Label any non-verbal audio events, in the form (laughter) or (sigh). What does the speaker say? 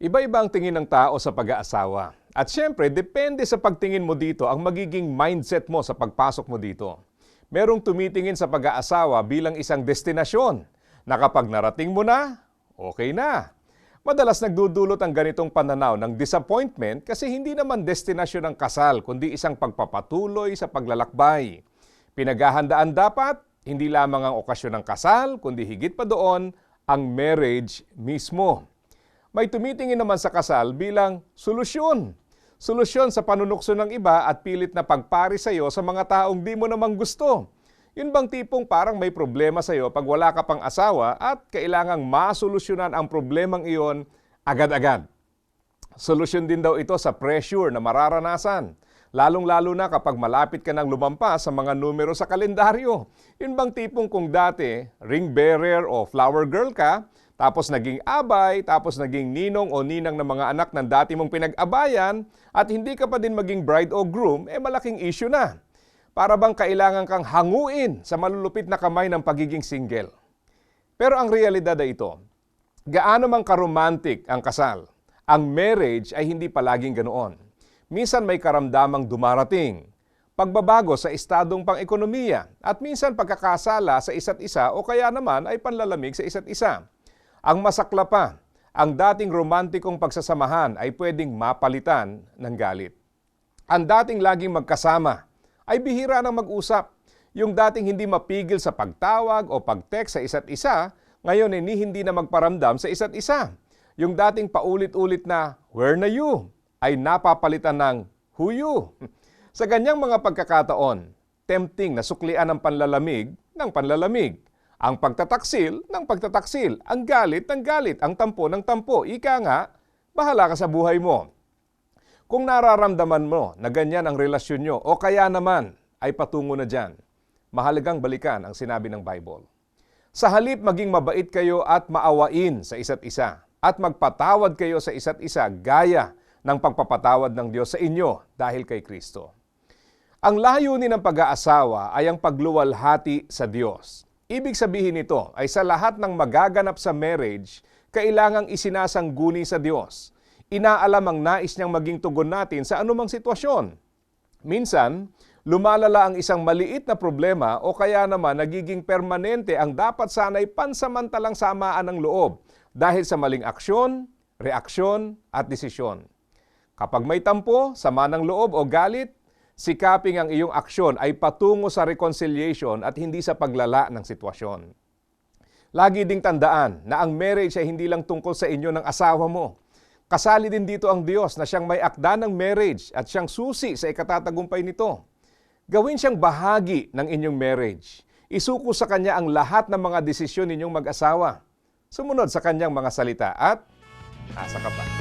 Iba-iba ang tingin ng tao sa pag-aasawa. At syempre, depende sa pagtingin mo dito ang magiging mindset mo sa pagpasok mo dito. Merong tumitingin sa pag-aasawa bilang isang destinasyon na kapag narating mo na, okay na. Madalas nagdudulot ang ganitong pananaw ng disappointment kasi hindi naman destinasyon ang kasal kundi isang pagpapatuloy sa paglalakbay. Pinaghahandaan dapat hindi lamang ang okasyon ng kasal kundi higit pa doon ang marriage mismo may tumitingin naman sa kasal bilang solusyon. Solusyon sa panunukso ng iba at pilit na pagpari sa iyo sa mga taong di mo namang gusto. Yun bang tipong parang may problema sa iyo pag wala ka pang asawa at kailangang masolusyonan ang problemang iyon agad-agad. Solusyon din daw ito sa pressure na mararanasan. Lalong-lalo na kapag malapit ka ng lumampas sa mga numero sa kalendaryo. Yun bang tipong kung dati, ring bearer o flower girl ka, tapos naging abay, tapos naging ninong o ninang ng mga anak ng dati mong pinag-abayan, at hindi ka pa din maging bride o groom, eh malaking issue na. Para bang kailangan kang hanguin sa malulupit na kamay ng pagiging single. Pero ang realidad ay ito, gaano man karomantic ang kasal, ang marriage ay hindi palaging ganoon. Minsan may karamdamang dumarating, pagbabago sa estadong pang-ekonomiya, at minsan pagkakasala sa isa't isa o kaya naman ay panlalamig sa isa't isa. Ang masakla pa, ang dating romantikong pagsasamahan ay pwedeng mapalitan ng galit. Ang dating laging magkasama ay bihira ng mag-usap. Yung dating hindi mapigil sa pagtawag o pag-text sa isa't isa, ngayon ay hindi na magparamdam sa isa't isa. Yung dating paulit-ulit na, where na you? ay napapalitan ng who you? (laughs) Sa ganyang mga pagkakataon, tempting na suklian ang panlalamig ng panlalamig ang pagtataksil ng pagtataksil, ang galit ng galit, ang tampo ng tampo. Ika nga, bahala ka sa buhay mo. Kung nararamdaman mo na ganyan ang relasyon nyo o kaya naman ay patungo na dyan, mahalagang balikan ang sinabi ng Bible. Sa halip maging mabait kayo at maawain sa isa't isa at magpatawad kayo sa isa't isa gaya ng pagpapatawad ng Diyos sa inyo dahil kay Kristo. Ang layunin ng pag-aasawa ay ang pagluwalhati sa Diyos Ibig sabihin nito ay sa lahat ng magaganap sa marriage, kailangang isinasangguni sa Diyos. Inaalam ang nais niyang maging tugon natin sa anumang sitwasyon. Minsan, lumalala ang isang maliit na problema o kaya naman nagiging permanente ang dapat sana'y pansamantalang samaan ng loob dahil sa maling aksyon, reaksyon at desisyon. Kapag may tampo, sama ng loob o galit, sikaping ang iyong aksyon ay patungo sa reconciliation at hindi sa paglala ng sitwasyon. Lagi ding tandaan na ang marriage ay hindi lang tungkol sa inyo ng asawa mo. Kasali din dito ang Diyos na siyang may akda ng marriage at siyang susi sa ikatatagumpay nito. Gawin siyang bahagi ng inyong marriage. Isuko sa Kanya ang lahat ng mga desisyon ninyong mag-asawa. Sumunod sa Kanyang mga salita at nasa ka pa.